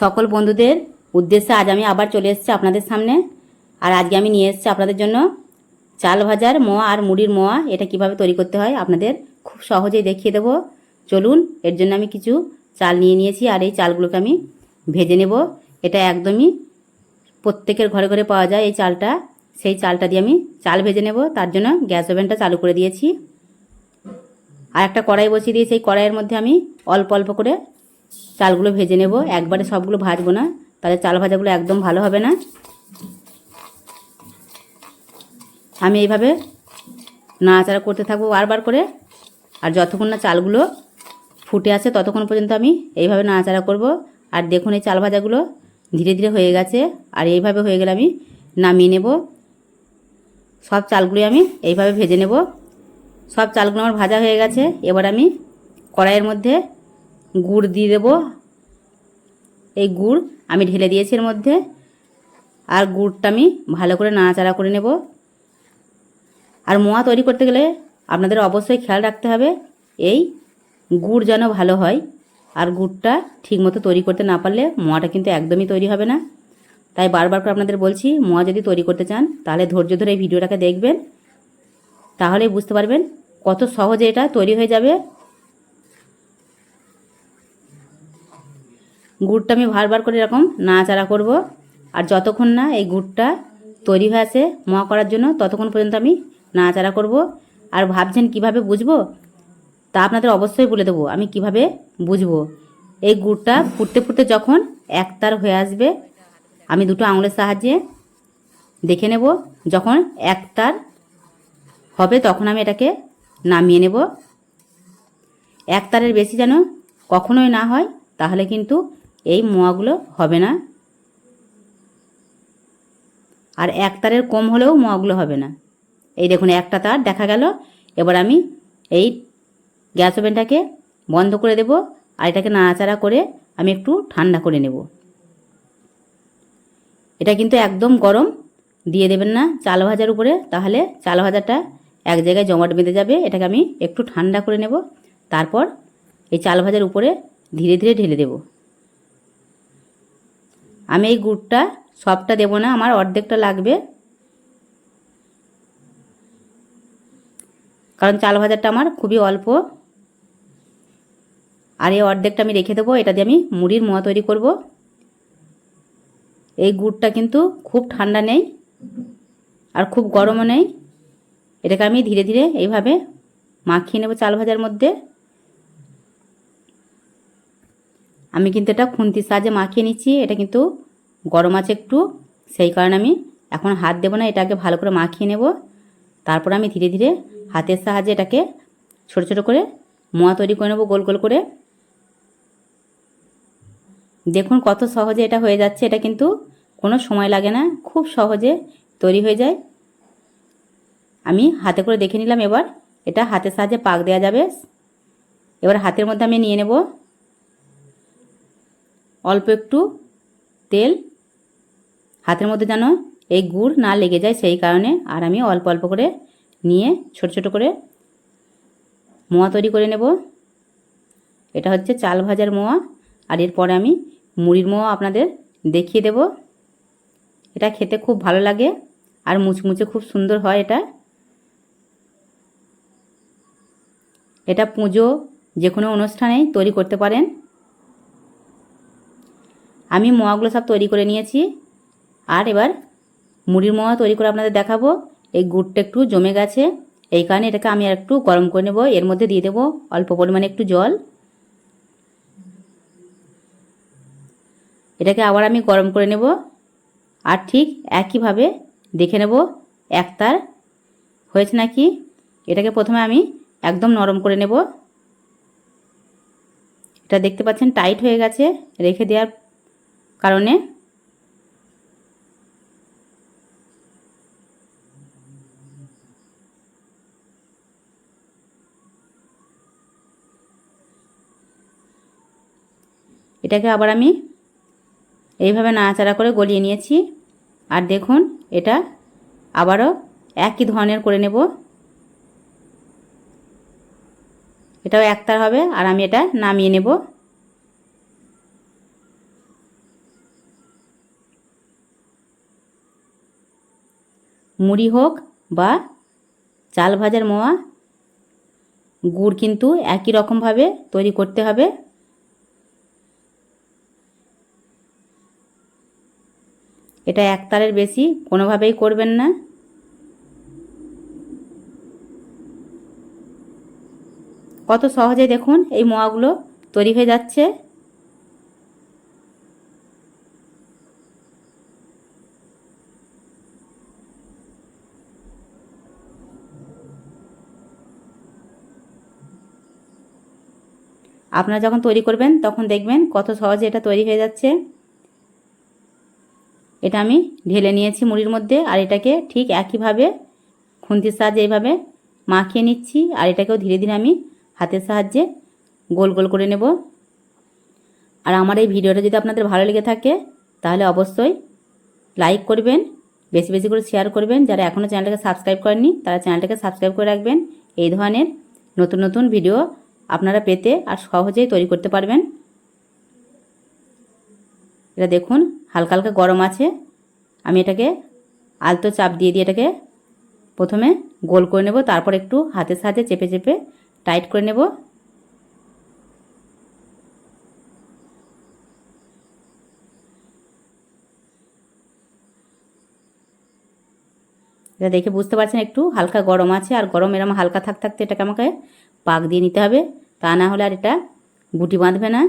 সকল বন্ধুদের উদ্দেশ্যে আজ আমি আবার চলে এসেছি আপনাদের সামনে। আর আজকে আমি নিয়ে এসেছি আপনাদের জন্য চাল ভাজার মোয়া আর মুড়ির মোয়া, এটা কীভাবে তৈরি করতে হয় আপনাদের খুব সহজেই দেখিয়ে দেবো। চলুন, এর জন্য আমি কিছু চাল নিয়ে নিয়েছি আর এই চালগুলোকে আমি ভেজে নেব। এটা একদমই প্রত্যেকের ঘরে ঘরে পাওয়া যায় এই চালটা। সেই চালটা দিয়ে আমি চাল ভেজে নেব। তার জন্য গ্যাস ওভেনটা চালু করে দিয়েছি। আর একটা কড়াই বসিয়ে দিয়েছি। এই কড়াইয়ের মধ্যে আমি অল্প অল্প করে চালগুলো ভেজে নেব। একবারে সবগুলো ভাজবো না। তাহলে চাল ভাজাগুলো একদম ভালো হবে না। আমি এইভাবে নাড়াচাড়া করতে থাকব বারবার করে। আর যতক্ষণ না চালগুলো ফুটে আসে ততক্ষণ পর্যন্ত আমি এইভাবে নাড়াচাড়া করব। আর দেখুন এই চাল ভাজাগুলো ধীরে ধীরে হয়ে গেছে। আর এইভাবে হয়ে গেলে আমি নামিয়ে নেব। সব চালগুলোই আমি এইভাবে ভেজে নেব। সব চালগুলো আমার ভাজা হয়ে গেছে। এবার আমি কড়াইয়ের মধ্যে গুড় দিয়ে দেবো। এই গুড় আমি ঢেলে দিয়েছি এর মধ্যে। আর গুড়টা আমি ভালো করে নাড়াচাড়া করে নেব। আর মোয়া তৈরি করতে গেলে আপনাদের অবশ্যই খেয়াল রাখতে হবে, এই গুড় যেন ভালো হয়। আর গুড়টা ঠিকমতো তৈরি করতে না পারলে মোয়াটা কিন্তু একদমই তৈরি হবে না। তাই বারবার করে আপনাদের বলছি, মোয়া যদি তৈরি করতে চান, তাহলে ধৈর্য ধরে এই ভিডিওটাকে দেখবেন। তাহলেই বুঝতে পারবেন কত সহজে এটা তৈরি হয়ে যাবে। গুড়টা আমি বারবার করে এরকম নাড়াচাড়া করব। আর যতক্ষণ না এই গুড়টা তৈরি হয়ে আসে মোয়া করার জন্য, ততক্ষণ পর্যন্ত আমি নাড়াচাড়া করব। আর ভাবছেন কীভাবে বুঝব? তা আপনাদের অবশ্যই বলে দেবো, আমি কীভাবে বুঝব? এই গুড়টা ফুটতে ফুটতে যখন একতার হয়ে আসবে, আমি দুটো আঙুলের সাহায্যে দেখে নেব, যখন একতার হবে তখন আমি এটাকে নামিয়ে নেব। একতারের বেশি যেন কখনোই না হয়, তাহলে কিন্তু এই মোয়াগুলো হবে না। আর এক তারের কম হলেও মোয়াগুলো হবে না। এই দেখুন, একটা তার দেখা গেল। এবার আমি এই গ্যাস ওভেনটাকে বন্ধ করে দেব আর এটাকে নাড়াচাড়া করে আমি একটু ঠান্ডা করে নেব। এটা কিন্তু একদম গরম, দিয়ে দেবেন না চাল ভাজার উপরে, তাহলে চাল ভাজাটা এক জায়গায় জমাট বেঁধে যাবে। এটাকে আমি একটু ঠান্ডা করে নেব, তারপর এই চাল ভাজার উপরে ধীরে ধীরে ঢেলে দেব। আমি এই গুড়টা সবটা দেব না, আমার অর্ধেকটা লাগবে। কারণ চাল ভাজাটা আমার খুবই অল্প। আর এই অর্ধেকটা আমি রেখে দেবো, এটা দিয়ে আমি মুড়ির মোয়া তৈরি করব। এই গুড়টা কিন্তু খুব ঠান্ডা নেই আর খুব গরমও নেই। এটাকে আমি ধীরে ধীরে এইভাবে মাখিয়ে নেব চাল ভাজার মধ্যে। আমি কিন্তু এটা খুন্তির সাহায্যে মাখিয়ে নিচ্ছি, এটা কিন্তু গরম আছে একটু, সেই কারণে আমি এখন হাত দেবো না, এটাকে ভালো করে মাখিয়ে নেব। তারপর আমি ধীরে ধীরে হাতের সাহায্যে এটাকে ছোট ছোট করে মোয়া তৈরি করে নেব, গোল গোল করে। দেখুন কত সহজে এটা হয়ে যাচ্ছে, এটা কিন্তু কোনো সময় লাগে না, খুব সহজে তৈরি হয়ে যায়। আমি হাতে করে দেখে নিলাম এবার, এটা হাতের সাহায্যে পাক দেওয়া যাবে। এবার হাতের মধ্যে আমি নিয়ে নেব। অল্প একটু তেল, হাতের মধ্যে যেন এই গুড় না লেগে যায় সেই কারণে আর আমি অল্প অল্প করে নিয়ে ছোট ছোট করে মোয়া তৈরি করে নেব। এটা হচ্ছে চাল ভাজার মোয়া আর এরপরে আমি মুড়ির মোয়া আপনাদের দেখিয়ে দেব। এটা খেতে খুব ভালো লাগে আর মুচমুচে খুব সুন্দর হয় এটা। এটা পুজো যে কোনো অনুষ্ঠানেই তৈরি করতে পারেন। আমি মোয়াগুলো সব তৈরি করে নিয়েছি। আর এবার মুড়ির মোয়া তৈরি করে আপনাদের দেখাবো। এই গুড়টা একটু জমে গেছে। এই কারণে এটাকে আমি আর একটু গরম করে নেব। এর মধ্যে দিয়ে দেবো অল্প পরিমাণে একটু জল। এটাকে আবার আমি গরম করে নেব। আর ঠিক একইভাবে দেখে নেব একতার। হয়েছে নাকি? এটাকে প্রথমে আমি একদম নরম করে নেব। এটা দেখতে পাচ্ছেন টাইট হয়ে গেছে। রেখে দেওয়ার কারণে? এটাকে আবার আমি এইভাবে নাড়াচাড়া করে গলিয়ে নিয়েছি। আর দেখুন, এটা আবারও একই ধরনের করে নেব। এটাও একতার হবে, আর আমি এটা নামিয়ে নেব। মুড়ি হোক বা চাল ভাজার মোয়া, গুড় কিন্তু একই রকমভাবে তৈরি করতে হবে। এটা এক তারের বেশি, কোনোভাবেই করবেন না। কত সহজে দেখুন এই মোয়াগুলো তৈরি হয়ে যাচ্ছে। আপনারা যখন তৈরি করবেন, তখন দেখবেন কত সহজে এটা তৈরি হয়ে যাচ্ছে। এটা আমি ঢেলে নিয়েছি মুড়ির মধ্যে, আর এটাকে ঠিক একইভাবে খুন্তির সাহায্যে এইভাবে মাখিয়ে নিচ্ছি, আর এটাকেও ধীরে ধীরে আমি হাতের সাহায্যে গোল গোল করে নেব। আর আমার এই ভিডিওটা যদি আপনাদের ভালো লেগে থাকে, তাহলে অবশ্যই লাইক করবেন, বেশি বেশি করে শেয়ার করবেন। যারা এখনও চ্যানেলটাকে সাবস্ক্রাইব করেননি, তারা চ্যানেলটাকে সাবস্ক্রাইব করে রাখবেন। এই ধরনের নতুন নতুন ভিডিও আপনারা পেতে আর সহজেই তৈরি করতে পারবেন। এটা দেখুন, হালকা হালকা গরম আছে। আমি এটাকে আলতো চাপ দিয়ে দিয়ে এটাকে প্রথমে গোল করে নেব, তারপর একটু হাতের সাথে চেপে চেপে টাইট করে নেব। এটা দেখে বুঝতে পারছেন, একটু হালকা গরম আছে, আর গরম এরম হালকা থাক থাকতে এটাকে আমাকে পাক দিয়ে নিতে হবে। তা না হলে আর এটা গুটি বাঁধবে না।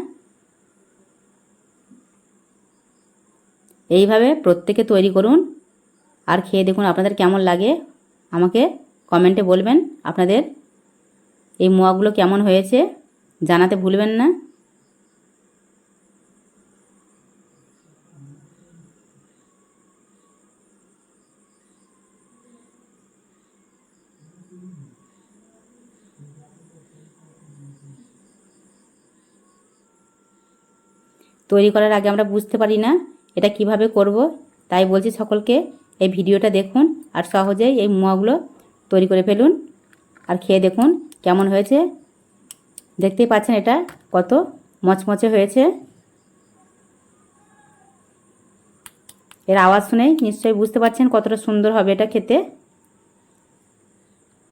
এইভাবে প্রত্যেকে তৈরি করুন। আর খেয়ে দেখুন আপনাদের কেমন লাগে। আমাকে কমেন্টে বলবেন আপনাদের এই মোয়াগুলো কেমন হয়েছে। জানাতে ভুলবেন না। তৈরি করার আগে আমরা বুঝতে পারি না এটা কীভাবে করব। তাই বলছি সকলকে এই ভিডিওটা দেখুন আর সহজেই এই মোয়াগুলো তৈরি করে ফেলুন। আর খেয়ে দেখুন কেমন হয়েছে। দেখতেই পাচ্ছেন এটা কত মচমচে হয়েছে। এর আওয়াজ শুনেই নিশ্চয়ই বুঝতে পারছেন কতটা সুন্দর হবে এটা খেতে।